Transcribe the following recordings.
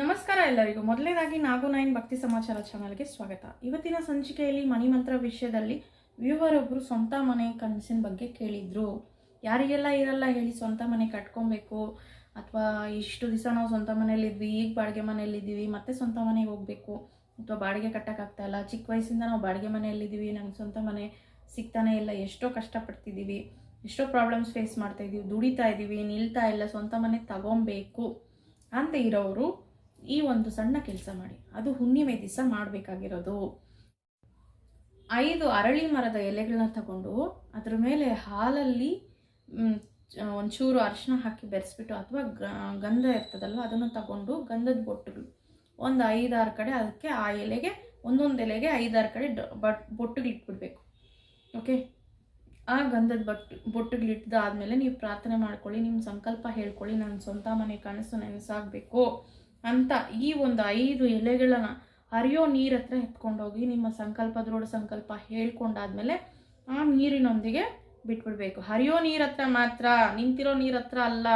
ನಮಸ್ಕಾರ ಎಲ್ಲರಿಗೂ. ಮೊದಲನೇದಾಗಿ ನಾಗು ನೈನ್ ಭಕ್ತಿ ಸಮಾಚಾರ ಚಾನಲ್ಗೆ ಸ್ವಾಗತ. ಇವತ್ತಿನ ಸಂಚಿಕೆಯಲ್ಲಿ ಮಣಿಮಂತ್ರ ವಿಷಯದಲ್ಲಿ ವ್ಯೂವರ್ ಒಬ್ಬರು ಸ್ವಂತ ಮನೆ ಕನಸಿನ ಬಗ್ಗೆ ಕೇಳಿದ್ರು. ಯಾರಿಗೆಲ್ಲ ಇರಲ್ಲ ಹೇಳಿ ಸ್ವಂತ ಮನೆ ಕಟ್ಕೊಬೇಕು, ಅಥವಾ ಇಷ್ಟು ದಿವಸ ನಾವು ಸ್ವಂತ ಮನೇಲಿದ್ವಿ ಈಗ ಬಾಡಿಗೆ ಮನೆಯಲ್ಲಿದ್ದೀವಿ, ಮತ್ತೆ ಸ್ವಂತ ಮನೆಗೆ ಹೋಗಬೇಕು, ಅಥವಾ ಬಾಡಿಗೆ ಕಟ್ಟೋಕ್ಕಾಗ್ತಾ ಇಲ್ಲ, ಚಿಕ್ಕ ವಯಸ್ಸಿಂದ ನಾವು ಬಾಡಿಗೆ ಮನೆಯಲ್ಲಿದ್ದೀವಿ ನಮ್ಗೆ ಸ್ವಂತ ಮನೆ ಸಿಗ್ತಾನೆ ಇಲ್ಲ, ಎಷ್ಟೋ ಕಷ್ಟಪಡ್ತಿದ್ದೀವಿ, ಎಷ್ಟೋ ಪ್ರಾಬ್ಲಮ್ಸ್ ಫೇಸ್ ಮಾಡ್ತಾ ಇದ್ದೀವಿ ದುಡಿತಾ ಇದ್ದೀವಿ ನಿಲ್ತಾ ಇಲ್ಲ, ಸ್ವಂತ ಮನೆ ತಗೊಬೇಕು ಅಂತ ಇರೋರು ಈ ಒಂದು ಸಣ್ಣ ಕೆಲಸ ಮಾಡಿ. ಅದು ಹುಣ್ಣಿಮೆ ದಿವಸ ಮಾಡಬೇಕಾಗಿರೋದು. ಐದು ಅರಳಿ ಮರದ ಎಲೆಗಳನ್ನ ತಗೊಂಡು ಅದ್ರ ಮೇಲೆ ಹಾಲಲ್ಲಿ ಒಂಚೂರು ಅರಿಶಿನ ಹಾಕಿ ಬೆರೆಸ್ಬಿಟ್ಟು ಅಥವಾ ಗಂಧ ಇರ್ತದಲ್ವ ಅದನ್ನು ತಗೊಂಡು ಗಂಧದ ಬೊಟ್ಟುಗಳು. ಒಂದು ಐದಾರು ಕಡೆ ಅದಕ್ಕೆ ಆ ಎಲೆಗೆ, ಒಂದೊಂದು ಎಲೆಗೆ ಐದಾರು ಕಡೆ ಬಟ್, ಬೊಟ್ಟುಗಳು ಇಟ್ಬಿಡ್ಬೇಕು. ಓಕೆ? ಆ ಗಂಧದ ಬಟ್ಟು ಬೊಟ್ಟುಗಳಿಟ್ಟಾದ್ಮೇಲೆ ನೀವು ಪ್ರಾರ್ಥನೆ ಮಾಡ್ಕೊಳ್ಳಿ ನಿಮ್ಮ ಸಂಕಲ್ಪ ಹೇಳ್ಕೊಳ್ಳಿ ನನ್ನ ಸ್ವಂತ ಮನೆ ಕನಸು ನೆನಸಾಗಬೇಕು. ಅಂತ ಈ ಒಂದು ಐದು ಎಲೆಗಳನ್ನ ಹರಿಯೋ ನೀರ ಹತ್ರ ಎತ್ಕೊಂಡೋಗಿ ನಿಮ್ಮ ಸಂಕಲ್ಪ, ದೃಢ ಸಂಕಲ್ಪ ಹೇಳ್ಕೊಂಡಾದ್ಮೇಲೆ ಆ ನೀರಿನೊಂದಿಗೆ ಬಿಟ್ಬಿಡ್ಬೇಕು. ಹರಿಯೋ ನೀರ ಹತ್ರ ಮಾತ್ರ, ನಿಂತಿರೋ ನೀರ ಹತ್ರ ಅಲ್ಲ.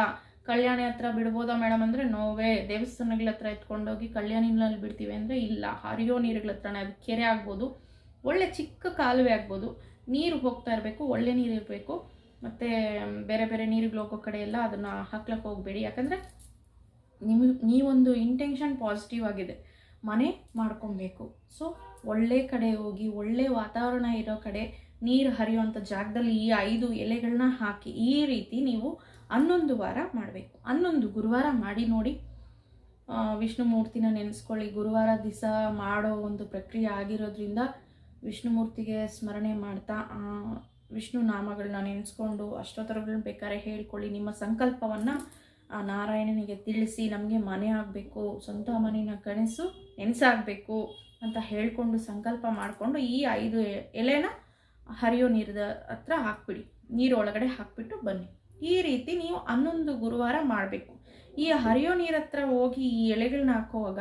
ಕಲ್ಯಾಣಿ ಹತ್ರ ಬಿಡ್ಬೋದಾ ಮೇಡಮ್ ಅಂದರೆ ನೋವೇ. ದೇವಸ್ಥಾನಗಳ ಹತ್ರ ಎತ್ಕೊಂಡೋಗಿ ಕಲ್ಯಾಣಿನಲ್ಲಿ ಬಿಡ್ತೀವಿ ಅಂದರೆ ಇಲ್ಲ. ಹರಿಯೋ ನೀರುಗಳ ಹತ್ರನೇ ಅದು ಕೆರೆ ಆಗ್ಬೋದು. ಒಳ್ಳೆ ಚಿಕ್ಕ ಕಾಲುವೆ ಆಗ್ಬೋದು. ನೀರು ಹೋಗ್ತಾ ಇರಬೇಕು, ಒಳ್ಳೆ ನೀರು ಇರಬೇಕು. ಮತ್ತು ಬೇರೆ ಬೇರೆ ನೀರುಗಳು ಹೋಗೋ ಕಡೆ ಎಲ್ಲ ಅದನ್ನು ಹಾಕ್ಲಕ್ಕೆ ಹೋಗಬೇಡಿ. ಯಾಕಂದರೆ ನಿಮ್ಮ ನೀವೊಂದು ಇಂಟೆನ್ಷನ್ ಪಾಸಿಟಿವ್ ಆಗಿದೆ. ಮನೆ ಮಾಡ್ಕೊಬೇಕು. ಸೊ ಒಳ್ಳೆ ಕಡೆ ಹೋಗಿ, ಒಳ್ಳೆ ವಾತಾವರಣ ಇರೋ ಕಡೆ ನೀರು ಹರಿಯುವಂಥ ಜಾಗದಲ್ಲಿ ಈ ಐದು ಎಲೆಗಳನ್ನ ಹಾಕಿ, ಈ ರೀತಿ ನೀವು ಹನ್ನೊಂದು ವಾರ ಮಾಡಬೇಕು. ಹನ್ನೊಂದು ಗುರುವಾರ ಮಾಡಿ ನೋಡಿ. ವಿಷ್ಣುಮೂರ್ತಿನ ವಿಷ್ಣು ಮೂರ್ತಿನ ನೆನೆಸ್ಕೊಳ್ಳಿ. ಗುರುವಾರ ದಿವಸ ಮಾಡೋ ಒಂದು ಪ್ರಕ್ರಿಯೆ ಆಗಿರೋದ್ರಿಂದ ವಿಷ್ಣುಮೂರ್ತಿಗೆ ಸ್ಮರಣೆ ಮಾಡ್ತಾ ವಿಷ್ಣು ನಾಮಗಳನ್ನ ನೆನೆಸ್ಕೊಂಡು ಅಷ್ಟೋತ್ತರಗಳನ್ನ ಬೇಕಾದ್ರೆ ಹೇಳ್ಕೊಳ್ಳಿ. ನಿಮ್ಮ ಸಂಕಲ್ಪವನ್ನು ಆ ನಾರಾಯಣನಿಗೆ ತಿಳಿಸಿ ನಮಗೆ ಮನೆ ಆಗಬೇಕು, ಸ್ವಂತ ಮನೆಯ ಕನಸು ನೆನೆಸಾಗಬೇಕು ಅಂತ ಹೇಳಿಕೊಂಡು ಸಂಕಲ್ಪ ಮಾಡಿಕೊಂಡು ಈ ಐದು ಎಲೆನ ಹರಿಯೋ ನೀರದ ಹತ್ರ ಹಾಕ್ಬಿಡಿ. ನೀರು ಒಳಗಡೆ ಹಾಕ್ಬಿಟ್ಟು ಬನ್ನಿ. ಈ ರೀತಿ ನೀವು ಹನ್ನೊಂದು ಗುರುವಾರ ಮಾಡಬೇಕು. ಈ ಹರಿಯೋ ನೀರ ಹತ್ರ ಹೋಗಿ ಈ ಎಲೆಗಳನ್ನ ಹಾಕುವಾಗ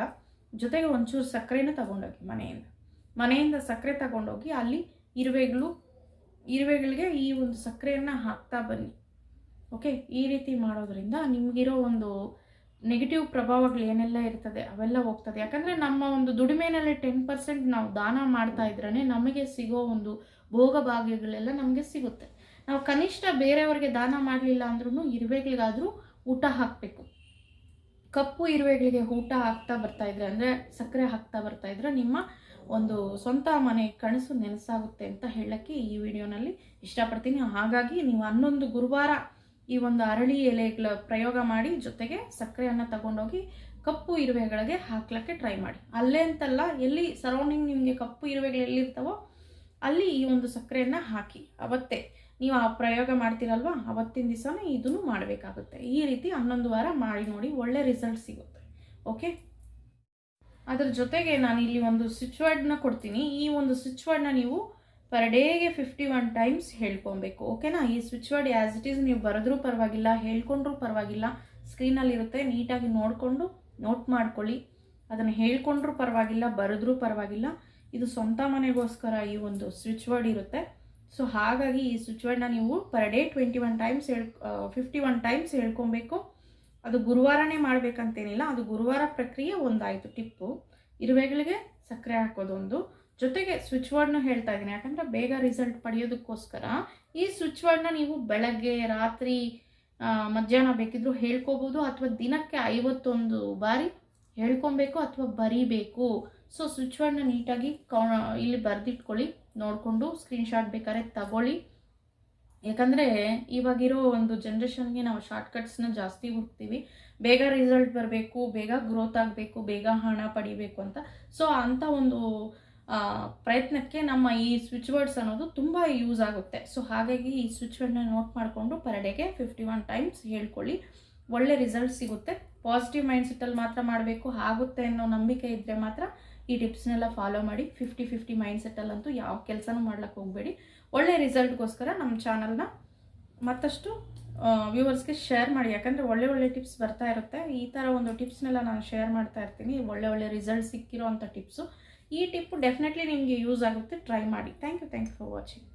ಜೊತೆಗೆ ಒಂಚೂರು ಸಕ್ಕರೆನ ತಗೊಂಡೋಗಿ ಮನೆಯಿಂದ. ಮನೆಯಿಂದ ಸಕ್ಕರೆ ತಗೊಂಡೋಗಿ ಅಲ್ಲಿ ಇರುವೆಗಳು, ಇರುವೆಗಳಿಗೆ ಈ ಒಂದು ಸಕ್ಕರೆಯನ್ನು ಹಾಕ್ತಾ ಬನ್ನಿ. ಓಕೆ, ಈ ರೀತಿ ಮಾಡೋದ್ರಿಂದ ನಿಮಗಿರೋ ಒಂದು ನೆಗೆಟಿವ್ ಪ್ರಭಾವಗಳು ಏನೆಲ್ಲ ಇರ್ತದೆ, ಅವೆಲ್ಲ ಹೋಗ್ತದೆ. ಯಾಕಂದರೆ ನಮ್ಮ ಒಂದು ದುಡಿಮೆನಲ್ಲಿ ಟೆನ್ ಪರ್ಸೆಂಟ್ ನಾವು ದಾನ ಮಾಡ್ತಾ ಇದ್ರೇ ನಮಗೆ ಸಿಗೋ ಒಂದು ಭೋಗ ಭಾಗ್ಯಗಳೆಲ್ಲ ನಮಗೆ ಸಿಗುತ್ತೆ. ನಾವು ಕನಿಷ್ಠ ಬೇರೆಯವ್ರಿಗೆ ದಾನ ಮಾಡಲಿಲ್ಲ ಅಂದ್ರೂ ಇರುವೆಗಳಿಗಾದರೂ ಊಟ ಹಾಕಬೇಕು. ಕಪ್ಪು ಇರುವೆಗಳಿಗೆ ಊಟ ಹಾಕ್ತಾ ಬರ್ತಾ ಇದ್ರೆ, ಅಂದರೆ ಸಕ್ಕರೆ ಹಾಕ್ತಾ ಬರ್ತಾ ಇದ್ರೆ ನಿಮ್ಮ ಒಂದು ಸ್ವಂತ ಮನೆ ಕನಸು ನೆನಸಾಗುತ್ತೆ ಅಂತ ಹೇಳಕ್ಕೆ ಈ ವಿಡಿಯೋನಲ್ಲಿ ಇಷ್ಟಪಡ್ತೀನಿ. ಹಾಗಾಗಿ ನೀವು ಹನ್ನೊಂದು ಗುರುವಾರ ಈ ಒಂದು ಅರಳಿ ಎಲೆಗಳ ಪ್ರಯೋಗ ಮಾಡಿ ಜೊತೆಗೆ ಸಕ್ಕರೆಯನ್ನು ತಗೊಂಡೋಗಿ ಕಪ್ಪು ಇರುವೆಗಳಿಗೆ ಹಾಕ್ಲಿಕ್ಕೆ ಟ್ರೈ ಮಾಡಿ. ಅಲ್ಲೇ ಅಂತಲ್ಲ, ಎಲ್ಲಿ ಸರೌಂಡಿಂಗ್ ನಿಮಗೆ ಕಪ್ಪು ಇರುವೆಗಳು ಎಲ್ಲಿರ್ತಾವೋ ಅಲ್ಲಿ ಈ ಒಂದು ಸಕ್ಕರೆಯನ್ನು ಹಾಕಿ. ಅವತ್ತೇ ನೀವು ಆ ಪ್ರಯೋಗ ಮಾಡ್ತೀರಲ್ವಾ? ಅವತ್ತಿನ ದಿವಸನೇ ಇದನ್ನು ಮಾಡಬೇಕಾಗುತ್ತೆ. ಈ ರೀತಿ ಹನ್ನೊಂದು ವಾರ ಮಾಡಿ ನೋಡಿ ಒಳ್ಳೆ ರಿಸಲ್ಟ್ ಸಿಗುತ್ತೆ. ಓಕೆ ಅದರ ಜೊತೆಗೆ ನಾನು ಇಲ್ಲಿ ಒಂದು ಸ್ವಿಚ್ ವರ್ಡ್ನ ಕೊಡ್ತೀನಿ. ಈ ಒಂದು ಸ್ವಿಚ್ ವರ್ಡ್ನ ನೀವು ಪರ್ ಡೇಗೆ ಫಿಫ್ಟಿ ಒನ್ ಟೈಮ್ಸ್ ಹೇಳ್ಕೊಬೇಕು ಓಕೆನಾ ಈ switch word as it is ನೀವು ಬರೆದ್ರೂ ಪರವಾಗಿಲ್ಲ, ಹೇಳ್ಕೊಂಡ್ರೂ ಪರವಾಗಿಲ್ಲ ಸ್ಕ್ರೀನಲ್ಲಿ ಇರುತ್ತೆ ನೀಟಾಗಿ ನೋಡಿಕೊಂಡು ನೋಟ್ ಮಾಡ್ಕೊಳ್ಳಿ. ಅದನ್ನು ಹೇಳ್ಕೊಂಡ್ರೂ ಪರವಾಗಿಲ್ಲ, ಬರೆದ್ರೂ ಪರವಾಗಿಲ್ಲ, ಇದು ಸ್ವಂತ ಮನೆಗೋಸ್ಕರ ಈ ಒಂದು ಸ್ವಿಚ್ ವರ್ಡ್ ಇರುತ್ತೆ. ಸೊ ಹಾಗಾಗಿ ಈ ಸ್ವಿಚ್ ವರ್ಡ್ನ ನೀವು per day twenty one times ಹೇಳ್ ಫಿಫ್ಟಿ ಒನ್ ಟೈಮ್ಸ್ ಹೇಳ್ಕೊಬೇಕು. ಅದು ಗುರುವಾರನೇ ಮಾಡಬೇಕಂತೇನಿಲ್ಲ, ಅದು ಗುರುವಾರ ಪ್ರಕ್ರಿಯೆ ಒಂದಾಯಿತು ಟಿಪ್ಪು. ಇರುವೆಗಳಿಗೆ ಸಕ್ಕರೆ ಹಾಕೋದೊಂದು. ಜೊತೆಗೆ ಸ್ವಿಚ್ ವರ್ಡ್ನ ಹೇಳ್ತಾ ಇದ್ದೀನಿ. ಯಾಕಂದರೆ ಬೇಗ ರಿಸಲ್ಟ್ ಪಡೆಯೋದಕ್ಕೋಸ್ಕರ ಈ ಸ್ವಿಚ್ ವರ್ಡ್ನ ನೀವು ಬೆಳಗ್ಗೆ, ರಾತ್ರಿ ಮಧ್ಯಾಹ್ನ ಬೇಕಿದ್ರೂ ಹೇಳ್ಕೋಬೋದು ಅಥವಾ ದಿನಕ್ಕೆ ಐವತ್ತೊಂದು ಬಾರಿ ಹೇಳ್ಕೊಬೇಕು ಅಥವಾ ಬರೀಬೇಕು. ಸೊ ಸ್ವಿಚ್ ವರ್ಡ್ನ ನೀಟಾಗಿ ಕೌ ಇಲ್ಲಿ ಬರೆದಿಟ್ಕೊಳ್ಳಿ, ನೋಡಿಕೊಂಡು ಸ್ಕ್ರೀನ್ಶಾಟ್ ಬೇಕಾದ್ರೆ ತಗೊಳ್ಳಿ. ಯಾಕಂದರೆ ಇವಾಗಿರೋ ಒಂದು ಜನ್ರೇಷನ್ಗೆ ನಾವು ಶಾರ್ಟ್ಕಟ್ಸ್ನ ಜಾಸ್ತಿ ಹುಡ್ತೀವಿ ಬೇಗ ರಿಸಲ್ಟ್ ಬರಬೇಕು, ಬೇಗ ಗ್ರೋತ್ ಆಗಬೇಕು, ಬೇಗ ಹಣ ಪಡಿಬೇಕು ಅಂತ. ಸೊ ಅಂಥ ಒಂದು ಪ್ರಯತ್ನಕ್ಕೆ ನಮ್ಮ ಈ ಸ್ವಿಚ್ ವರ್ಡ್ಸ್ ಅನ್ನೋದು ತುಂಬ ಯೂಸ್ ಆಗುತ್ತೆ. ಸೊ ಹಾಗಾಗಿ ಈ ಸ್ವಿಚ್ ವರ್ಡ್ನ ನೋಟ್ ಮಾಡಿಕೊಂಡು ಪರ್ ಡೇಗೆ ಫಿಫ್ಟಿ ಒನ್ ಟೈಮ್ಸ್ ಹೇಳ್ಕೊಳ್ಳಿ. ಒಳ್ಳೆ ರಿಸಲ್ಟ್ ಸಿಗುತ್ತೆ. ಪಾಸಿಟಿವ್ ಮೈಂಡ್ಸೆಟ್ಟಲ್ಲಿ ಮಾತ್ರ ಮಾಡಬೇಕು, ಆಗುತ್ತೆ ಅನ್ನೋ ನಂಬಿಕೆ ಇದ್ದರೆ ಮಾತ್ರ ಈ ಟಿಪ್ಸ್ನೆಲ್ಲ ಫಾಲೋ ಮಾಡಿ. ಫಿಫ್ಟಿ ಫಿಫ್ಟಿ ಮೈಂಡ್ಸೆಟ್ಟಲ್ಲಂತೂ ಯಾವ ಕೆಲಸನೂ ಮಾಡ್ಲಿಕ್ಕೆ ಹೋಗಬೇಡಿ. ಒಳ್ಳೆ ರಿಸಲ್ಟ್ಗೋಸ್ಕರ ನಮ್ಮ ಚಾನಲ್ನ ಮತ್ತಷ್ಟು ವ್ಯೂವರ್ಸ್ಗೆ ಶೇರ್ ಮಾಡಿ. ಯಾಕಂದರೆ ಒಳ್ಳೆ ಒಳ್ಳೆ ಟಿಪ್ಸ್ ಬರ್ತಾ ಇರುತ್ತೆ. ಈ ಥರ ಒಂದು ಟಿಪ್ಸ್ನೆಲ್ಲ ನಾನು ಶೇರ್ ಮಾಡ್ತಾ ಇರ್ತೀನಿ. ಒಳ್ಳೆ ಒಳ್ಳೆ ರಿಸಲ್ಟ್ ಸಿಕ್ಕಿರೋ ಅಂಥ ಟಿಪ್ಸು ಈ ಟಿಪ್ಪು ಡೆಫಿನೆಟ್ಲಿ ನಿಮಗೆ ಯೂಸ್ ಆಗುತ್ತೆ. ಟ್ರೈ ಮಾಡಿ. Thank you thank you for watching